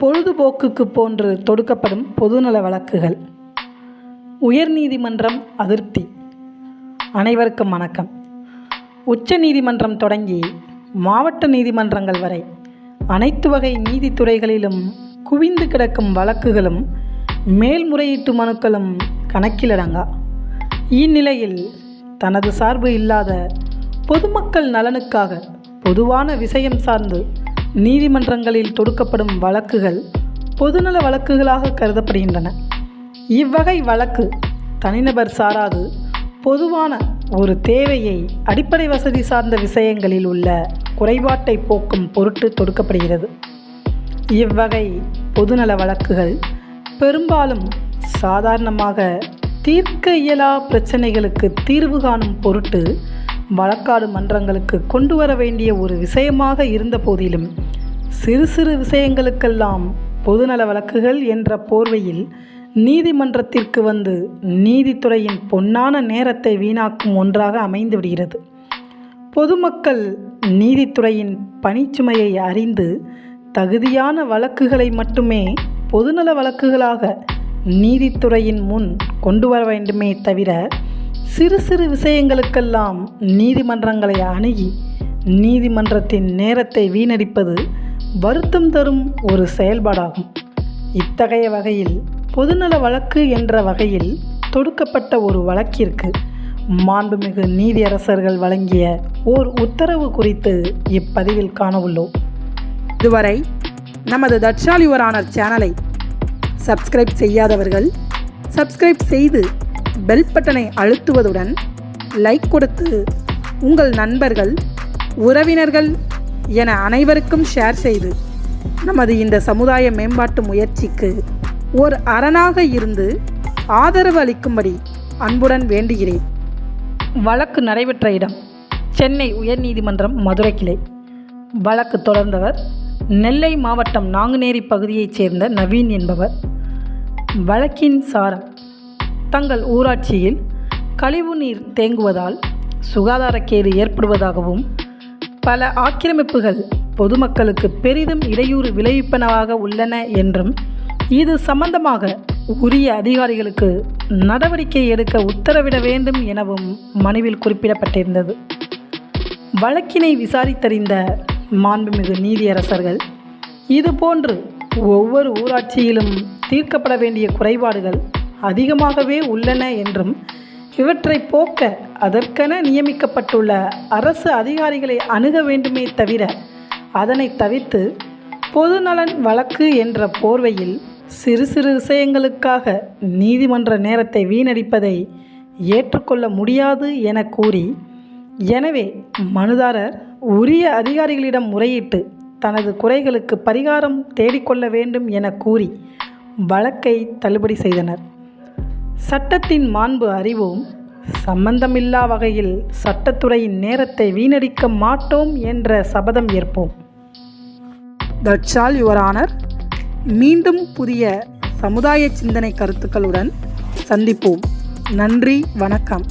பொழுதுபோக்குக்கு போன்று தொடுக்கப்படும் பொதுநல வழக்குகள். உயர்நீதிமன்றம் அதிருப்தி. அனைவருக்கும் வணக்கம். உச்ச நீதிமன்றம் தொடங்கி மாவட்ட நீதிமன்றங்கள் வரை அனைத்து வகை நீதித்துறைகளிலும் குவிந்து கிடக்கும் வழக்குகளும் மேல்முறையீட்டு மனுக்களும் கணக்கிலடங்கா. இந்நிலையில் தனது சார்பு இல்லாத பொதுமக்கள் நலனுக்காக பொதுவான விஷயம் சார்ந்து நீதிமன்றங்களில் தொடுக்கப்படும் வழக்குகள் பொதுநல வழக்குகளாக கருதப்படுகின்றன. இவ்வகை வழக்கு தனிநபர் சாராது பொதுவான ஒரு தேவையை அடிப்படை வசதி சார்ந்த விஷயங்களில் உள்ள குறைபாட்டை போக்கும் பொருட்டு தொடுக்கப்படுகிறது. இவ்வகை பொதுநல வழக்குகள் பெரும்பாலும் சாதாரணமாக தீர்க்க இயலா பிரச்சனைகளுக்கு தீர்வு காணும் பொருட்டு வழக்காடு மன்றங்களுக்கு கொண்டு வர வேண்டிய ஒரு விஷயமாக இருந்த போதிலும் சிறு சிறு விஷயங்களுக்கெல்லாம் பொதுநல வழக்குகள் என்ற போர்வையில் நீதிமன்றத்திற்கு வந்து நீதித்துறையின் பொன்னான நேரத்தை வீணாக்கும் ஒன்றாக அமைந்து விடுகிறது. பொதுமக்கள் நீதித்துறையின் பணிச்சுமையை அறிந்து தகுதியான வழக்குகளை மட்டுமே பொதுநல வழக்குகளாக நீதித்துறையின் முன் கொண்டு வர வேண்டுமே தவிர சிறு சிறு விஷயங்களுக்கெல்லாம் நீதிமன்றங்களை அணுகி நீதிமன்றத்தின் நேரத்தை வீணடிப்பது வருத்தம் தரும் ஒரு செயல்பாடாகும். இத்தகைய வகையில் பொதுநல வழக்கு என்ற வகையில் தொடுக்கப்பட்ட ஒரு வழக்கிற்கு மாண்புமிகு நீதியரசர்கள் வழங்கிய ஓர் உத்தரவு குறித்து இப்பதிவில் காணவுள்ளோம். இதுவரை நமது தட்சாலி யுவர் சேனலை சப்ஸ்கிரைப் செய்யாதவர்கள் சப்ஸ்கிரைப் செய்து பெல் பட்டனை அழுத்துவதுடன் லைக் கொடுத்து உங்கள் நண்பர்கள் உறவினர்கள் என அனைவருக்கும் ஷேர் செய்து நமது இந்த சமுதாய மேம்பாட்டு முயற்சிக்கு ஒரு அரணாக இருந்து ஆதரவு அளிக்கும்படி அன்புடன் வேண்டுகிறேன். வழக்கு நடைபெற்ற இடம் சென்னை உயர்நீதிமன்றம் மதுரை கிளை. வழக்கு தொடர்ந்தவர் நெல்லை மாவட்டம் நாங்குநேரி பகுதியைச் சேர்ந்த நவீன் என்பவர். வழக்கின் சாரம் தங்கள் ஊராட்சியில் கழிவு நீர் தேங்குவதால் சுகாதாரக்கேடு ஏற்படுவதாகவும் பல ஆக்கிரமிப்புகள் பொதுமக்களுக்கு பெரிதும் இடையூறு விளைவிப்பனவாக உள்ளன என்றும் இது சம்பந்தமாக உரிய அதிகாரிகளுக்கு நடவடிக்கை எடுக்க உத்தரவிட வேண்டும் எனவும் மனுவில் குறிப்பிடப்பட்டிருந்தது. வழக்கினை விசாரித்தறிந்த மாண்புமிகு நீதியரசர்கள் இதுபோன்று ஒவ்வொரு ஊராட்சியிலும் தீர்க்கப்பட வேண்டிய குறைபாடுகள் அதிகமாகவே உள்ளன என்றும் இவற்றை போக்க அதற்கென நியமிக்கப்பட்டுள்ள அரசு அதிகாரிகளை அணுக வேண்டுமே தவிர அதனை தவிர்த்து பொதுநலன் வழக்கு என்ற போர்வையில் சிறு சிறு விஷயங்களுக்காக நீதிமன்ற நேரத்தை வீணடிப்பதை ஏற்றுக்கொள்ள முடியாது என கூறி எனவே மனுதாரர் உரிய அதிகாரிகளிடம் முறையிட்டு தனது குறைகளுக்கு பரிகாரம் தேடிக்கொள்ள வேண்டும் என கூறி வழக்கை தள்ளுபடி செய்தனர். சட்டத்தின் மாண்பு அறிவோம் சம்பந்தமில்லா வகையில் சட்டத்துறையின் நேரத்தை வீணடிக்க மாட்டோம் என்ற சபதம் ஏற்போம். தட்சால் யுவர் ஆனர் மீண்டும் புதிய சமுதாய சிந்தனை கருத்துக்களுடன் சந்திப்போம். நன்றி வணக்கம்.